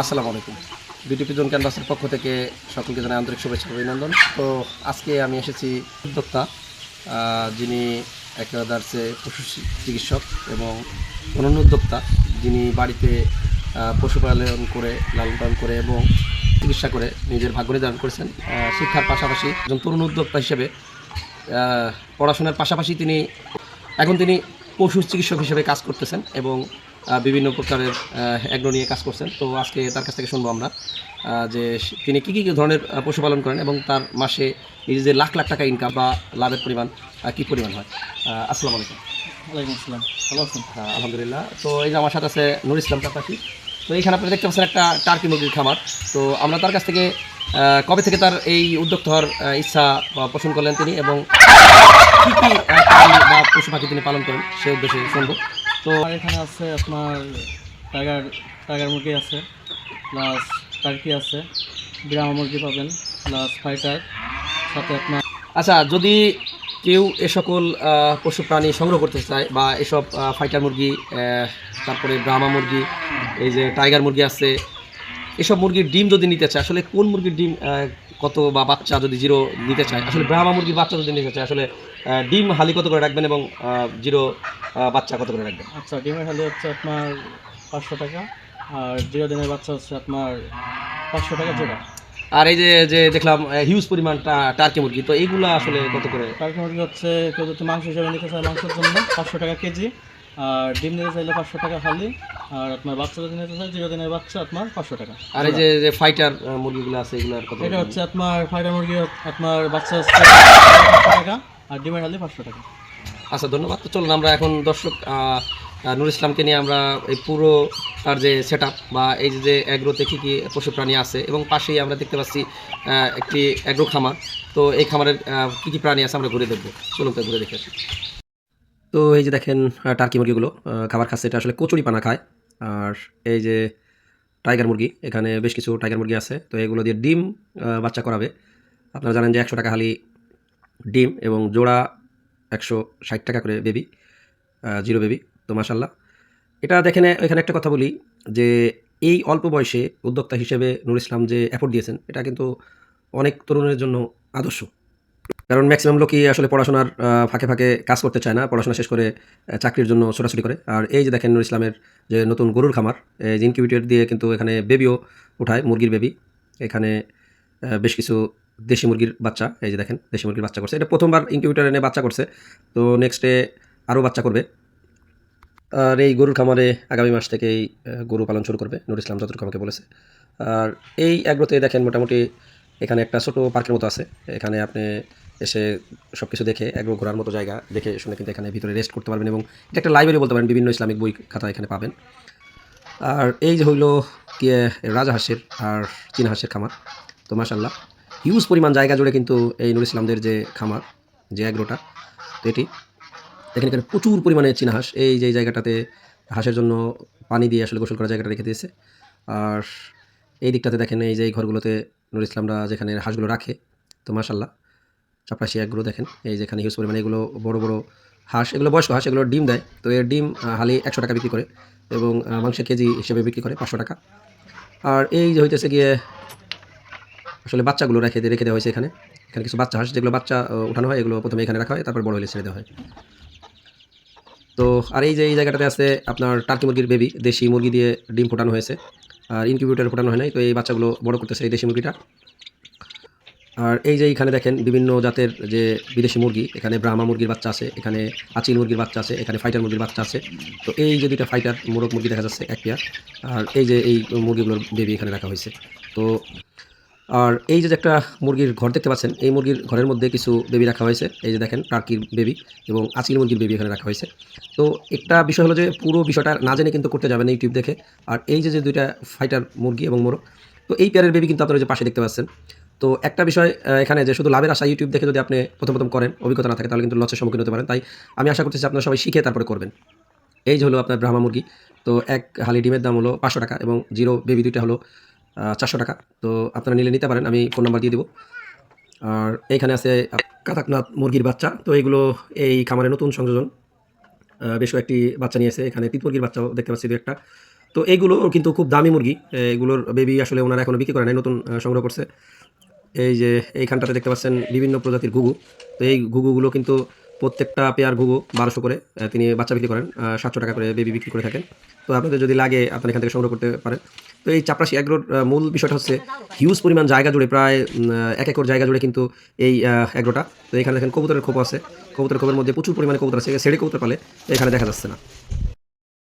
আসসালামু আলাইকুম। Beauty pigeon ক্যানভাসের পক্ষ থেকে সকলকে জানাই আন্তরিক শুভেচ্ছা অভিনন্দন। তো আজকে আমি এসেছি উদ্যোক্তা যিনি একাদার্সে পশু চিকিৎসক এবং অনন্য উদ্যোক্তা, যিনি বাড়িতে পশুপালন করে লালন পালন করে এবং চিকিৎসা করে নিজের ভাগ্য নির্ধারণ করেছেন। শিক্ষার পাশাপাশি একজন তরুণ উদ্যোক্তা হিসেবে পড়াশোনার পাশাপাশি তিনি, এখন তিনি পশু চিকিৎসক হিসেবে কাজ করতেছেন এবং বিভিন্ন প্রকারের অ্যাগ্রো নিয়ে কাজ করছেন। তো আজকে তার কাছ থেকে শুনব আমরা যে তিনি কী কী ধরনের পশুপালন করেন এবং তার মাসে এই যে লাখ লাখ টাকা ইনকাম বা লাভের পরিমাণ কী পরিমাণ হয়? আসসালামু আলাইকুম। ওয়ালাইকুম আসসালাম। ভালো আছেন? আলহামদুলিল্লাহ। তো এই যে আমার সাথে আছে নুর ইসলাম কাপাসি তো এইখানে আপনি দেখতে পাচ্ছেন একটা টার্কি মুরগির খামার। তো আমরা তার কাছ থেকে কবে থেকে তার এই উদ্যোক্তা হওয়ার ইচ্ছা পোষণ করলেন তিনি এবং কী কী বা পশু পাখি তিনি পালন করেন সে উদ্দেশ্যে শুনব। তো আমার এখানে আছে আপনার টাইগার টাইগার মুরগি আছে, প্লাস টার্কি আছে ব্রাহ্মা মুরগি পাবেন, প্লাস ফাইটার, সাথে আপনার আচ্ছা যদি কেউ এ সকল পশু প্রাণী সংগ্রহ করতে চায় বা এসব ফাইটার মুরগি তারপরে ব্রাহ্মা মুরগি, এই যে টাইগার মুরগি আছে, এসব মুরগির ডিম যদি নিতে চায়, আসলে কোন মুরগির ডিম কত বা বাচ্চা যদি জিরো নিতে চায়? আসলে ব্রাহ্মা মুরগির বাচ্চা যদি নিতে চায় আসলে ডিম হালি কত করে রাখবেন এবং জিরো বাচ্চা কত করে রাখবেন? আচ্ছা ডিমের হালি হচ্ছে আপনার পাঁচশো টাকা আর জিরো দিনের বাচ্চা হচ্ছে আপনার পাঁচশো টাকা জোড়া। আর এই যে যে দেখলাম হিউজ পরিমাণ টার্কি মুরগি তো এইগুলো আসলে কত করে? টার্কি মুরগি হচ্ছে কেউ যদি মাংস হিসাবে নিতে চায় মাংসের জন্য পাঁচশো টাকা কেজি। আর ডিম নিতে চাইলে পাঁচশো টাকা হালি আর আপনার বাচ্চা যদি নিতে চায় জিরো দিনের বাচ্চা আপনার পাঁচশো টাকা। আর এই যে যে ফাইটার মুরগিগুলো আছে এগুলার কত এটা হচ্ছে আপনার ফাইটার মুরগি আপনার বাচ্চা পাঁচশো টাকা আর ডিমের হালি পাঁচশো টাকা। আচ্ছা ধন্যবাদ। তো চলুন আমরা এখন দর্শক নুর ইসলামকে নিয়ে আমরা এই পুরো তার যে সেট বা এই যে যে অ্যাগ্রোতে কী কী পশু প্রাণী আছে এবং পাশেই আমরা দেখতে পাচ্ছি একটি অ্যাগ্রো খামার। তো এই খামারের কী কী প্রাণী আছে আমরা ঘুরে দেখব। চলুন তো ঘুরে দেখে আসি। তো এই যে দেখেন টার্কি মুরগিগুলো খাবার খাচ্ছে। এটা আসলে কচুরি পানা খায়। আর এই যে টাইগার মুরগি, এখানে বেশ কিছু টাইগার মুরগি আছে। তো এগুলো দিয়ে ডিম বাচ্চা করাবে। আপনারা জানেন যে একশো টাকা হালি ডিম এবং জোড়া একশো ষাট টাকা করে বেবি জিরো বেবি। তো মাসাল্লাহ এটা দেখেন, এখানে একটা কথা বলি যে এই অল্প বয়সে উদ্যোক্তা হিসেবে নুর ইসলাম যে অ্যাফোর্ড দিয়েছেন, এটা কিন্তু অনেক তরুণের জন্য আদর্শ। কারণ ম্যাক্সিমাম লোকই আসলে পড়াশোনার ফাঁকে ফাঁকে কাজ করতে চায় না, পড়াশোনা শেষ করে চাকরির জন্য ছোটাছুটি করে। আর এই যে দেখেন নুর ইসলামের যে নতুন গরুর খামার, এই ইনকিউবেটর দিয়ে কিন্তু এখানে বেবিও উঠায়, মুরগির বেবি এখানে বেশ কিছু দেশি মুরগির বাচ্চা, এই যে দেখেন দেশি মুরগির বাচ্চা করছে। এটা প্রথমবার ইনকিউবেটর এনে বাচ্চা করছে, তো নেক্সটে আরও বাচ্চা করবে। আর এই গরুর খামারে আগামী মাস থেকেই গরু পালন শুরু করবে, নুর ইসলাম যতটুকু আমাকে বলেছে। আর এই অ্যাগ্রোতে দেখেন মোটামুটি এখানে একটা ছোটো পার্কের মতো আছে। এখানে আপনি এসে সব কিছু দেখে অ্যাগ্রো ঘোরার মতো জায়গা দেখে শুনে কিন্তু এখানে ভিতরে রেস্ট করতে পারবেন এবং এটা একটা লাইব্রেরি বলতে পারেন, বিভিন্ন ইসলামিক বই খাতা এখানে পাবেন। আর এই যে হইল কি রাজাহাঁসের আর চীনা হাঁসের খামার। তো মাসাল্লাহ হিউজ পরিমাণ জায়গা জুড়ে কিন্তু এই নুর ইসলামদের যে খামার, যে অ্যাগ্রোটা তো এটি। এখানে এখানে প্রচুর পরিমাণে চীনা হাঁস, এই যে জায়গাটাতে হাঁসের জন্য পানি দিয়ে আসলে গোসল করার জায়গাটা রেখে দিয়েছে। আর এই দিকটাতে দেখেন এই যে ঘরগুলোতে নুর ইসলামরা যেখানে হাঁসগুলো রাখে, তো মাসাল্লাহ চাপাশি একগুলো দেখেন, এই যেখানে হিউজ পরিমাণে এগুলো বড় বড় হাঁস, এগুলো বয়স্ক হাঁস, এগুলো ডিম দেয়। তো এর ডিম হালি একশো টাকা বিক্রি করে এবং মাংসের কেজি হিসেবে বিক্রি করে পাঁচশো টাকা। আর এই যে হইতেছে গিয়ে, আসলে বাচ্চাগুলো রেখে রেখে দেওয়া হয়েছে এখানে। এখানে কিছু বাচ্চা হাঁস, যেগুলো বাচ্চা উঠানো হয়, এগুলো প্রথমে এখানে রাখা হয়, তারপর বড় হলে ছেড়ে দেওয়া হয়। তো আর এই যে এই জায়গাটাতে আছে আপনার টার্কি মুরগির বেবি দেশি মুরগি দিয়ে ডিম ফোটানো হয়েছে। আর ইনকিউবেটর ফোটানো হয় নাই, তো এই বাচ্চাগুলো বড় করতেছে এই দেশি মুরগিটা। আর এই যে এখানে দেখেন বিভিন্ন জাতের যে বিদেশি মুরগি, এখানে ব্রাহ্মা মুরগির বাচ্চা আছে, এখানে আচিল মুরগির বাচ্চা আছে, এখানে ফাইটার মুরগির বাচ্চা আছে। তো এই যে দুইটা ফাইটার মোরগ মুরগি দেখা যাচ্ছে, এক পেয়ার। আর এই যে এই মুরগিগুলোর বেবি এখানে রাখা হয়েছে। তো আর এই যে একটা মুরগির ঘর দেখতে পাচ্ছেন, এই মুরগির ঘরের মধ্যে কিছু বেবি রাখা হয়েছে। এই যে দেখেন টার্কির বেবি এবং আচিল মুরগির বেবি এখানে রাখা হয়েছে। তো একটা বিষয় হলো যে পুরো বিষয়টা না জেনে কিন্তু করতে যাবেন ইউটিউব দেখে। আর এই যে যে দুইটা ফাইটার মুরগি এবং মোরগ, তো এই পেয়ারের বেবি কিন্তু আপনারা যে পাশে দেখতে পাচ্ছেন। তো একটা বিষয় এখানে যে শুধু লাভের আশা ইউটিউব দেখে যদি আপনি প্রথম প্রথম করেন, অভিজ্ঞতা না থাকে, তাহলে কিন্তু লসের সম্মুখীন হতে পারেন। তাই আমি আশা করতেছি আপনারা সবাই শিখে তারপরে করবেন। এই যে হলো আপনার ব্রাহ্মা মুরগি, তো এক হালি ডিমের দাম হলো পাঁচশো টাকা এবং জিরো বেবি দুইটা হলো চারশো টাকা। তো আপনারা নিলে নিতে পারেন, আমি ফোন নাম্বার দিয়ে দেবো। আর এইখানে আছে কাতাকনাথ মুরগির বাচ্চা, তো এইগুলো এই খামারে নতুন সংযোজন। বেশ কয়েকটি বাচ্চা নিয়েছে এখানে তিত মুরগির বাচ্চাও দেখতে পাচ্ছি দু একটা। তো এইগুলো কিন্তু খুব দামি মুরগি, এগুলোর বেবি আসলে ওনারা এখনও বিক্রি করে নাই, নতুন সংগ্রহ করছে। এই যে এইখানটাতে দেখতে পাচ্ছেন বিভিন্ন প্রজাতির ঘুঘু। তো এই ঘুঘুগুলো কিন্তু প্রত্যেকটা পেয়ার ঘুঘু বারোশো করে তিনি বাচ্চা বিক্রি করেন সাতশো টাকা করে বেবি বিক্রি করে থাকেন। তো আপনাদের যদি লাগে, আপনারা এখান থেকে সংগ্রহ করতে পারেন। তো এই চাপরাশি অ্যাগ্রোর মূল বিষয়টা হচ্ছে হিউজ পরিমাণ জায়গা জুড়ে প্রায় এক একর জায়গা জুড়ে কিন্তু এই অ্যাগ্রোটা। তো এখানে দেখেন কবুতরের খোপ আছে। কবুতরের খোপের মধ্যে প্রচুর পরিমাণে কবুতর আছে সেড়ে কবুতর পালে এখানে দেখা যাচ্ছে না।